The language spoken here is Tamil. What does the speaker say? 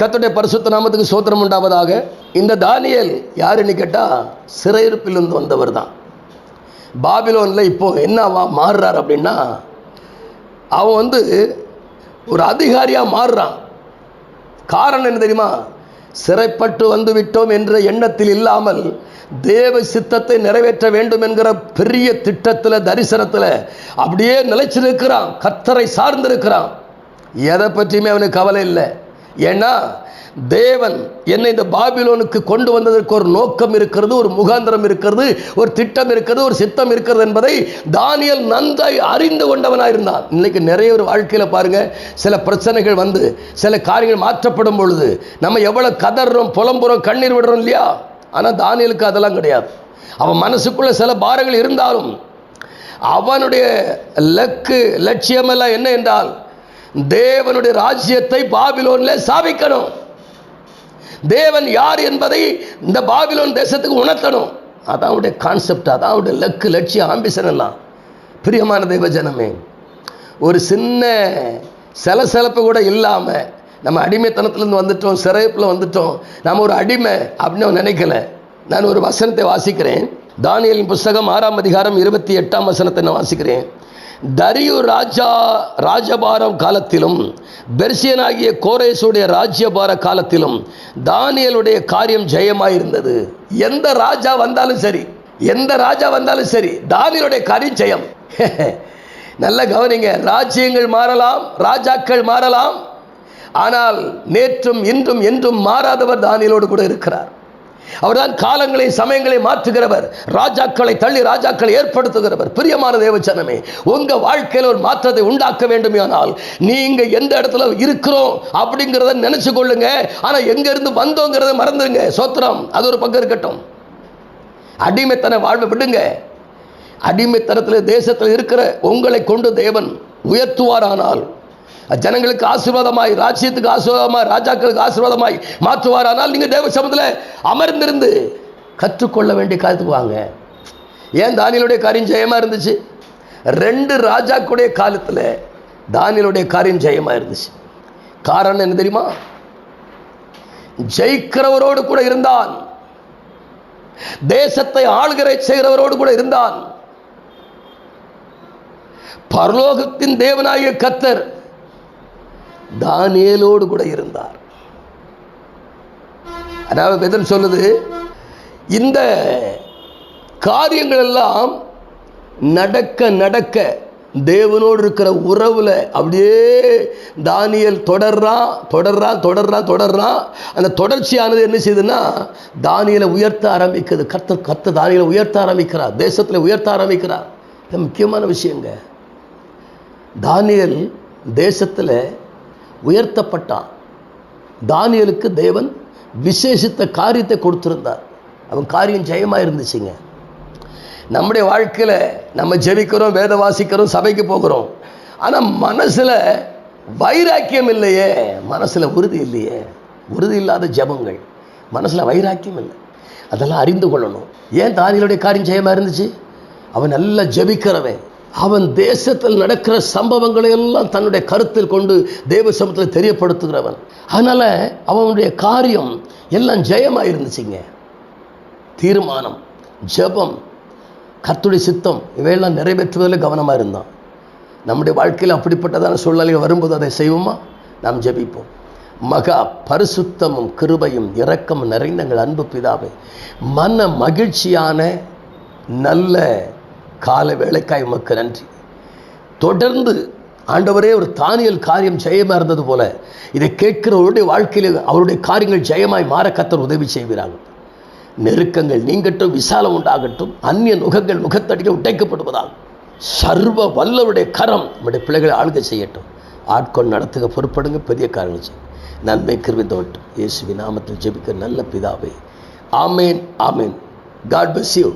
கத்துடைய பரிசுத்த நாமத்துக்கு சோத்திரம் உண்டாவதாக. இந்த தானியல் யாருன்னு கேட்டால் சிறையிருப்பிலிருந்து வந்தவர் தான். பாபிலோனில் இப்போ என்னவா மாறுறார் அப்படின்னா அவன் வந்து ஒரு அதிகாரியாக மாறுறான். காரணம் என்ன தெரியுமா? சிறைப்பட்டு வந்து விட்டோம் என்ற எண்ணத்தில் இல்லாமல் தேவ சித்தத்தை நிறைவேற்ற வேண்டும் என்கிற பெரிய திட்டத்தில் தரிசனத்தில் அப்படியே நிலைச்சிருக்கிறான். கத்தரை சார்ந்திருக்கிறான். எதை பற்றியுமே அவனுக்கு கவலை இல்லை. ஏன்னா தேவன் என்னை இந்த பாபிலோனுக்கு கொண்டு வந்ததற்கு ஒரு நோக்கம் இருக்கிறது ஒரு முகாந்திரம் இருக்கிறது ஒரு திட்டம் இருக்கிறது ஒரு சித்தம் இருக்கிறது என்பதை தானியல் நன்றாய் அறிந்து கொண்டவனாக இருந்தான் இன்னைக்கு நிறைய ஒரு வாழ்க்கையில் பாருங்க சில பிரச்சனைகள் வந்து சில காரியங்கள் மாற்றப்படும் பொழுது நம்ம எவ்வளோ கதறோம் புலம்புறோம் கண்ணீர் விடுறோம் இல்லையா? ஆனால் தானியலுக்கு அதெல்லாம் கிடையாது. அவன் மனசுக்குள்ள சில பாரங்கள் இருந்தாலும் அவனுடைய லக்கு லட்சியமெல்லாம் என்ன என்றால் தேவனுடைய ராஜ்யத்தை பாபிலோனில் சாபிக்கணும். தேவன் யார் என்பதை இந்த பாபிலோன் தேசத்துக்கு உணர்த்தணும். அதான் அவருடைய கான்செப்ட் அதான் அவருடைய லக்கு லட்சியம் ஆம்பிஷன் எல்லாம். பிரியமான தெய்வ ஜனமே ஒரு சின்ன சலசலப்பு கூட இல்லாமல் நம்ம அடிமைத்தனத்துலேருந்து வந்துட்டோம் சிறைப்பில் வந்துட்டோம். நம்ம ஒரு அடிமை அப்படின்னு அவன் நினைக்கல. நான் ஒரு வசனத்தை வாசிக்கிறேன். தானியலின் புஸ்தகம் ஆறாம் அதிகாரம் இருபத்தி எட்டாம் வசனத்தை நான் வாசிக்கிறேன். தரியு ராஜா ராஜபாரம் காலத்திலும் பெர்சியனாகிய கோரேசுடைய ராஜ்யபார காலத்திலும் தானியலுடைய காரியம் ஜெயமாயிருந்தது. எந்த ராஜா வந்தாலும் சரி எந்த ராஜா வந்தாலும் சரி தானியலுடைய காரியம் ஜெயம். நல்ல கவனிங்க ராஜ்யங்கள் மாறலாம் ராஜாக்கள் மாறலாம். ஆனால் நேற்றும் இன்றும் என்றும் மாறாதவர் தானியலோடு கூட இருக்கிறார். அவர்தான் காலங்களை சமயங்களை மாற்றுகிறவர். ராஜாக்களை தள்ளி ராஜாக்களை ஏற்படுத்துகிறவர். பிரியமான தேவச்சனமே உங்க வாழ்க்கையில் ஒரு மாற்றத்தை உண்டாக்க வேண்டுமானால் நீங்க எந்த இடத்துல இருக்கிறோம் அப்படிங்கிறத நினைச்சு கொள்ளுங்க. ஆனா எங்க இருந்து வந்தோங்கிறத மறந்துடுங்க. சோத்திரம் அது ஒரு பக்கம் இருக்கட்டும். அடிமைத்தன வாழ்வை விடுங்க. அடிமைத்தனத்தில் தேசத்தில் இருக்கிற உங்களை கொண்டு தேவன் உயர்த்துவாரானால் ஜனங்களுக்கு ஆசீர்வாதமாய் ராஜ்யத்துக்கு ஆசீர்வாதமாய் ராஜாக்களுக்கு ஆசீர்வாதமாய் மாற்றுவாரானால் நீங்கள் தேவ சமத்தில் அமர்ந்திருந்து கற்றுக்கொள்ள வேண்டிய காலத்துக்கு வாங்க. ஏன் தானியலுடைய காரியம் ஜெயமாக இருந்துச்சு? ரெண்டு ராஜாக்குடைய காலத்தில் தானியலுடைய காரியம் ஜெயமாக இருந்துச்சு. காரணம் என்ன தெரியுமா? ஜெயிக்கிறவரோடு கூட இருந்தான். தேசத்தை ஆளுகரை செய்கிறவரோடு கூட இருந்தான். பரலோகத்தின் தேவனாகிய கத்தர் தானியலோடு கூட இருந்தார். அதாவது பெதன் சொல்லுது இந்த காரியங்கள் எல்லாம் நடக்க நடக்க தேவனோடு இருக்கிற உறவில் அப்படியே தானியல் தொடர்றான் தொடர்றான் தொடர்றான் தொடர்றான் அந்த தொடர்ச்சியானது என்ன செய்யுதுன்னா தானியலை உயர்த்த ஆரம்பிக்குது. கத்த கத்த தானியலை உயர்த்த ஆரம்பிக்கிறார். தேசத்தில் உயர்த்த ஆரம்பிக்கிறார். இது முக்கியமான விஷயங்க. தானியல் தேசத்தில் உயர்த்தப்பட்டான். தானியலுக்கு தேவன் விசேஷித்த காரியத்தை கொடுத்திருந்தார். அவன் காரியம் ஜெயமாக இருந்துச்சுங்க. நம்முடைய வாழ்க்கையில் நம்ம ஜெபிக்கிறோம் வேத வாசிக்கிறோம் சபைக்கு போகிறோம். ஆனால் மனசில் வைராக்கியம் இல்லையே. மனசில் உறுதி இல்லையே. உறுதி இல்லாத ஜெபங்கள். மனசில் வைராக்கியம் இல்லை. அதெல்லாம் அறிந்து கொள்ளணும். ஏன் தானியலுடைய காரியம் ஜெயமாக இருந்துச்சு? அவன் நல்லா ஜெபிக்கிறவன். அவன் தேசத்தில் நடக்கிற சம்பவங்களை எல்லாம் தன்னுடைய கருத்தில் கொண்டு தேவ சமூகத்தில் தெரியப்படுத்துகிறவன். அதனால் அவனுடைய காரியம் எல்லாம் ஜெயமாக இருந்துச்சுங்க தீர்மானம் ஜெபம் கத்துடி சித்தம் இவையெல்லாம் நிறைவேற்றுவதில் கவனமாக இருந்தான். நம்முடைய வாழ்க்கையில் அப்படிப்பட்டதான சூழ்நிலைகள் வரும்போது அதை செய்வோமா? நாம் ஜெபிப்போம். மகா பரிசுத்தமும் கிருபையும் இரக்கமும் நிறைந்த எங்கள் அன்பு பிதாவே மன மகிழ்ச்சியான நல்ல கால வேலைக்காய் உமக்கு நன்றி. தொடர்ந்து ஆண்டவரே ஒரு தானியல் காரியம் ஜெயமாக இருந்தது போல இதை கேட்கிறவருடைய வாழ்க்கையில் அவருடைய காரியங்கள் ஜெயமாய் மாற கத்தர் உதவி செய்கிறார்கள் நெருக்கங்கள் நீங்கட்டும் விசாலம் உண்டாகட்டும் அந்நிய நுகங்கள் முகத்தடிக்க உடைக்கப்படுவதால் சர்வ வல்லவருடைய கரம் நம்முடைய பிள்ளைகளை ஆளுகை செய்யட்டும். ஆட்கொள் நடத்துக பொறுப்படுங்க பெரிய காரியங்கள் செய்யும் நன்மை கிருவிந்தோட்டும் இயேசுவி நாமத்தில் ஜெபிக்க நல்ல பிதாவே. ஆமேன் ஆமேன். God bless you